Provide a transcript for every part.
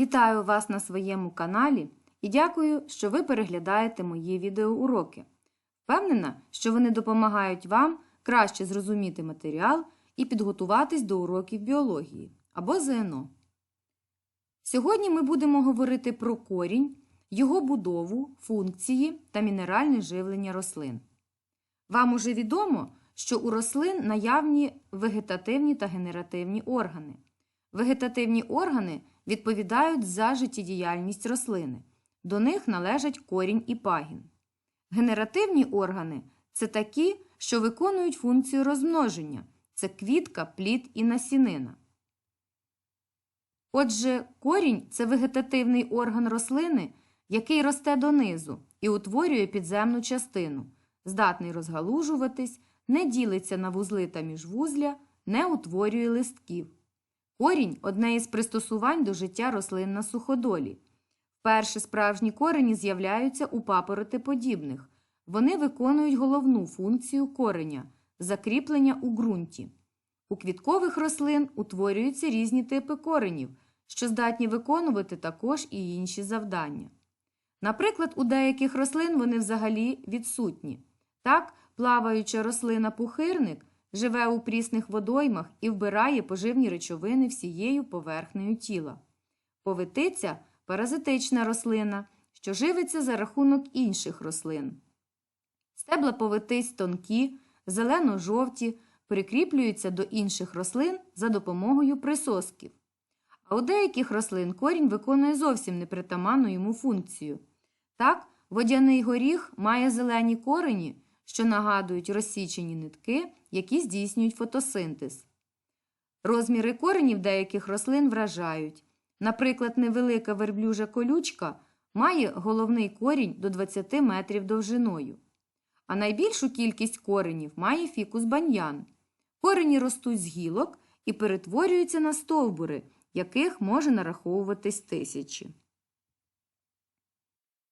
Вітаю вас на своєму каналі і дякую, що ви переглядаєте мої відеоуроки. Впевнена, що вони допомагають вам краще зрозуміти матеріал і підготуватись до уроків біології або ЗНО. Сьогодні ми будемо говорити про корінь, його будову, функції та мінеральне живлення рослин. Вам уже відомо, що у рослин наявні вегетативні та генеративні органи. Вегетативні органи відповідають за життєдіяльність рослини. До них належать корінь і пагін. Генеративні органи це такі, що виконують функцію розмноження це квітка, плід і насінина. Отже, корінь це вегетативний орган рослини, який росте донизу і утворює підземну частину, здатний розгалужуватись, не ділиться на вузли та міжвузля, не утворює листків. Корінь одне із пристосувань до життя рослин на суходолі. Вперше справжні корені з'являються у папоротиподібних. Вони виконують головну функцію кореня закріплення у ґрунті. У квіткових рослин утворюються різні типи коренів, що здатні виконувати також і інші завдання. Наприклад, у деяких рослин вони взагалі відсутні. Так, плаваюча рослина пухирник живе у прісних водоймах і вбирає поживні речовини всією поверхнею тіла. Повитиця паразитична рослина, що живиться за рахунок інших рослин. Стебла повитиць тонкі, зелено-жовті, прикріплюються до інших рослин за допомогою присосків. А у деяких рослин корінь виконує зовсім непритаманну йому функцію. Так, водяний горіх має зелені корені, що нагадують розсічені нитки, які здійснюють фотосинтез. Розміри коренів деяких рослин вражають. Наприклад, невелика верблюжа колючка має головний корінь до 20 метрів довжиною. А найбільшу кількість коренів має фікус баньян. Корені ростуть з гілок і перетворюються на стовбури, яких може нараховуватись тисячі.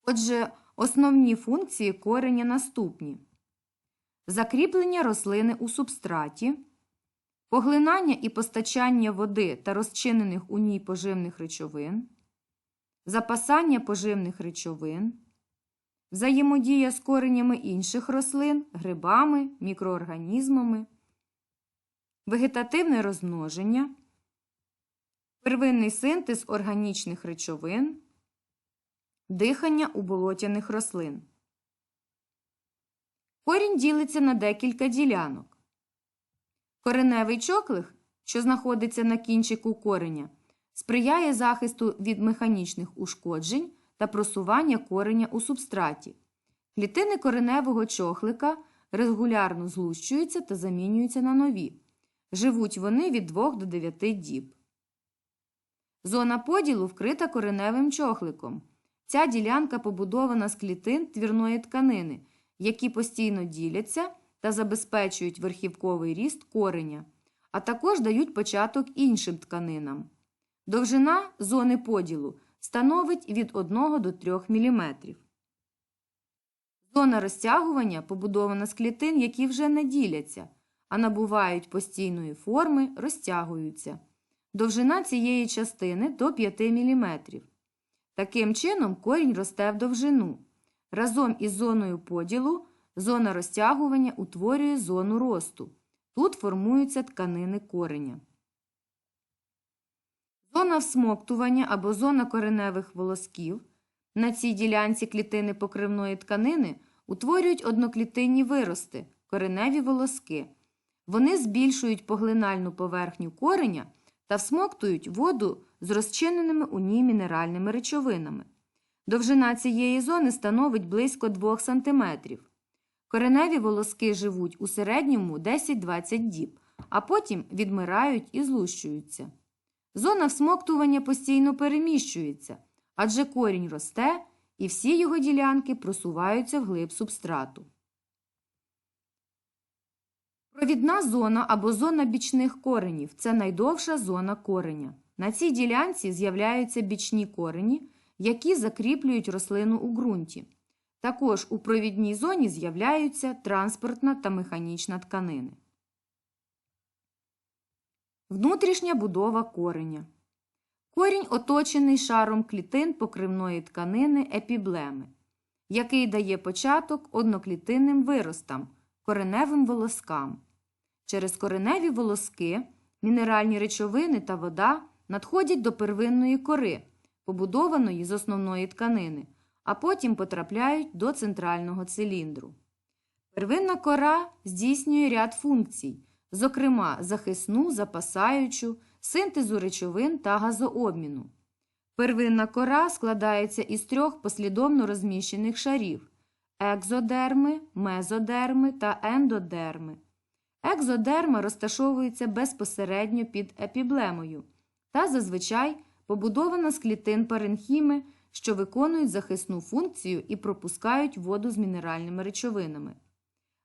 Отже, основні функції кореня наступні: закріплення рослини у субстраті, поглинання і постачання води та розчинених у ній поживних речовин, запасання поживних речовин, взаємодія з коренями інших рослин, грибами, мікроорганізмами, вегетативне розмноження, первинний синтез органічних речовин, дихання у болотяних рослин. Корінь ділиться на декілька ділянок. Кореневий чоклих, що знаходиться на кінчику кореня, сприяє захисту від механічних ушкоджень та просування кореня у субстраті. Клітини кореневого чохлика регулярно злущуються та замінюються на нові. Живуть вони від 2 до 9 діб. Зона поділу вкрита кореневим чохликом. Ця ділянка побудована з клітин твірної тканини, які постійно діляться та забезпечують верхівковий ріст кореня, а також дають початок іншим тканинам. Довжина зони поділу становить від 1 до 3 мм. Зона розтягування побудована з клітин, які вже не діляться, а набувають постійної форми, розтягуються. Довжина цієї частини до 5 мм. Таким чином корінь росте в довжину. Разом із зоною поділу зона розтягування утворює зону росту. Тут формуються тканини кореня. Зона всмоктування або зона кореневих волосків. На цій ділянці клітини покривної тканини утворюють одноклітинні вирости, кореневі волоски. Вони збільшують поглинальну поверхню кореня та всмоктують воду з розчиненими у ній мінеральними речовинами. Довжина цієї зони становить близько 2 см. Кореневі волоски живуть у середньому 10-20 діб, а потім відмирають і злущуються. Зона всмоктування постійно переміщується, адже корінь росте і всі його ділянки просуваються вглиб субстрату. Провідна зона або зона бічних коренів це найдовша зона кореня. На цій ділянці з'являються бічні корені, які закріплюють рослину у ґрунті. Також у провідній зоні з'являються транспортна та механічна тканини. Внутрішня будова кореня. Корінь оточений шаром клітин покривної тканини епіблеми, який дає початок одноклітинним виростам, кореневим волоскам. Через кореневі волоски мінеральні речовини та вода надходять до первинної кори, побудованої з основної тканини, а потім потрапляють до центрального циліндру. Первинна кора здійснює ряд функцій, зокрема захисну, запасаючу, синтезу речовин та газообміну. Первинна кора складається із трьох послідовно розміщених шарів екзодерми, мезодерми та ендодерми. Екзодерма розташовується безпосередньо під епіблемою та зазвичай побудована з клітин паренхіми, що виконують захисну функцію і пропускають воду з мінеральними речовинами.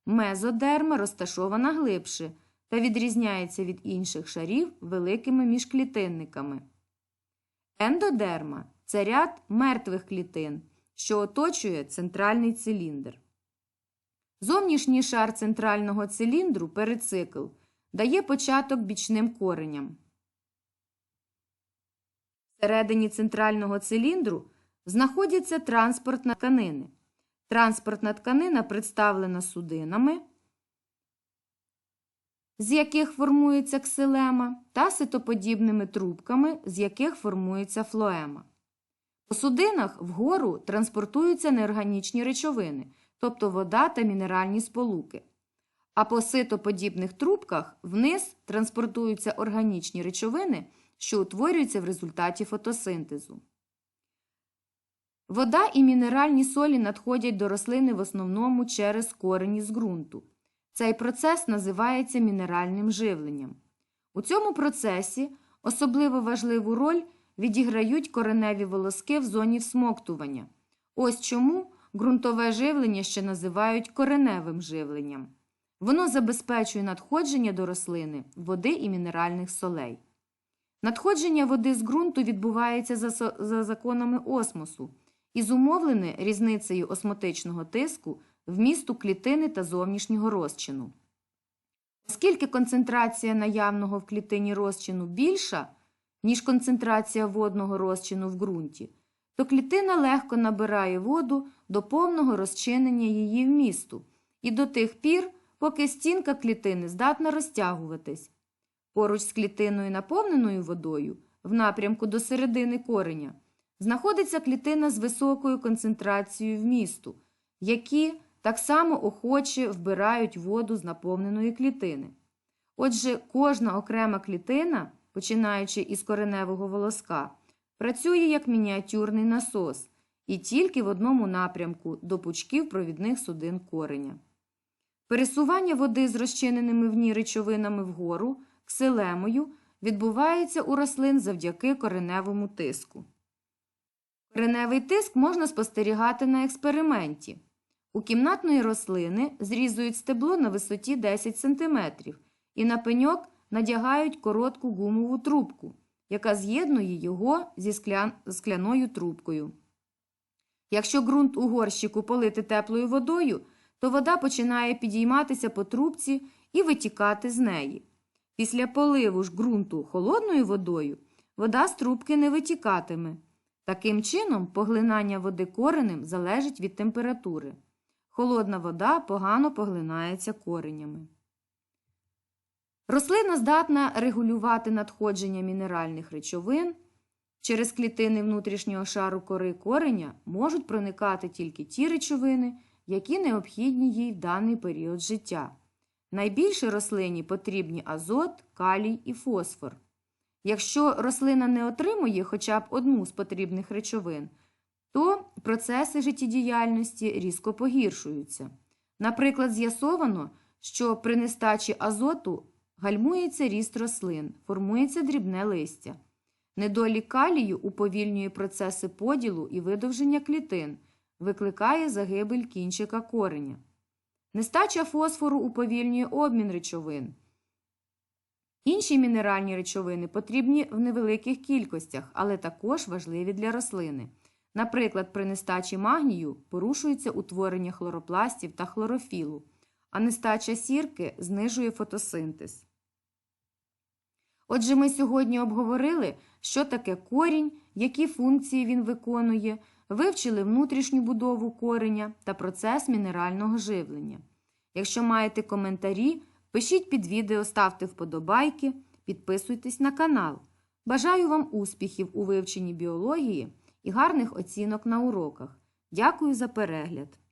Мезодерма розташована глибше та відрізняється від інших шарів великими міжклітинниками. Ендодерма це ряд мертвих клітин, що оточує центральний циліндр. Зовнішній шар центрального циліндру перицикл дає початок бічним кореням. Всередині центрального циліндру знаходяться транспортна тканини. Транспортна тканина представлена судинами, з яких формується ксилема, та ситоподібними трубками, з яких формується флоема. По судинах вгору транспортуються неорганічні речовини, тобто вода та мінеральні сполуки. А по ситоподібних трубках вниз транспортуються органічні речовини, що утворюються в результаті фотосинтезу. Вода і мінеральні солі надходять до рослини в основному через корені з ґрунту. Цей процес називається мінеральним живленням. У цьому процесі особливо важливу роль відіграють кореневі волоски в зоні всмоктування. Ось чому ґрунтове живлення ще називають кореневим живленням. Воно забезпечує надходження до рослини води і мінеральних солей. Надходження води з ґрунту відбувається за, за законами осмосу і зумовлене різницею осмотичного тиску вмісту клітини та зовнішнього розчину. Оскільки концентрація наявного в клітині розчину більша, ніж концентрація водного розчину в ґрунті, то клітина легко набирає воду до повного розчинення її вмісту і до тих пір, поки стінка клітини здатна розтягуватись. Поруч з клітиною, наповненою водою, в напрямку до середини кореня, знаходиться клітина з високою концентрацією вмісту, які так само охоче вбирають воду з наповненої клітини. Отже, кожна окрема клітина, починаючи із кореневого волоска, працює як мініатюрний насос і тільки в одному напрямку до пучків провідних судин кореня. Пересування води з розчиненими в ній речовинами вгору, ксилемою, відбувається у рослин завдяки кореневому тиску. Кореневий тиск можна спостерігати на експерименті. У кімнатної рослини зрізують стебло на висоті 10 см і на пеньок надягають коротку гумову трубку, яка з'єднує його зі скля... скляною трубкою. Якщо ґрунт у горщику полити теплою водою, то вода починає підійматися по трубці і витікати з неї. Після поливу ж ґрунту холодною водою вода з трубки не витікатиме. Таким чином, поглинання води коренем залежить від температури. Холодна вода погано поглинається коренями. Рослина здатна регулювати надходження мінеральних речовин. Через клітини внутрішнього шару кори кореня можуть проникати тільки ті речовини, які необхідні їй в даний період життя. Найбільше рослині потрібні азот, калій і фосфор. Якщо рослина не отримує хоча б одну з потрібних речовин, то процеси життєдіяльності різко погіршуються. Наприклад, з'ясовано, що при нестачі азоту гальмується ріст рослин, формується дрібне листя. Недолік калію уповільнює процеси поділу і видовження клітин, викликає загибель кінчика кореня. Нестача фосфору уповільнює обмін речовин. Інші мінеральні речовини потрібні в невеликих кількостях, але також важливі для рослини. Наприклад, при нестачі магнію порушується утворення хлоропластів та хлорофілу, а нестача сірки знижує фотосинтез. Отже, ми сьогодні обговорили, що таке корінь, які функції він виконує, вивчили внутрішню будову кореня та процес мінерального живлення. Якщо маєте коментарі, пишіть під відео, ставте вподобайки, підписуйтесь на канал. Бажаю вам успіхів у вивченні біології і гарних оцінок на уроках. Дякую за перегляд!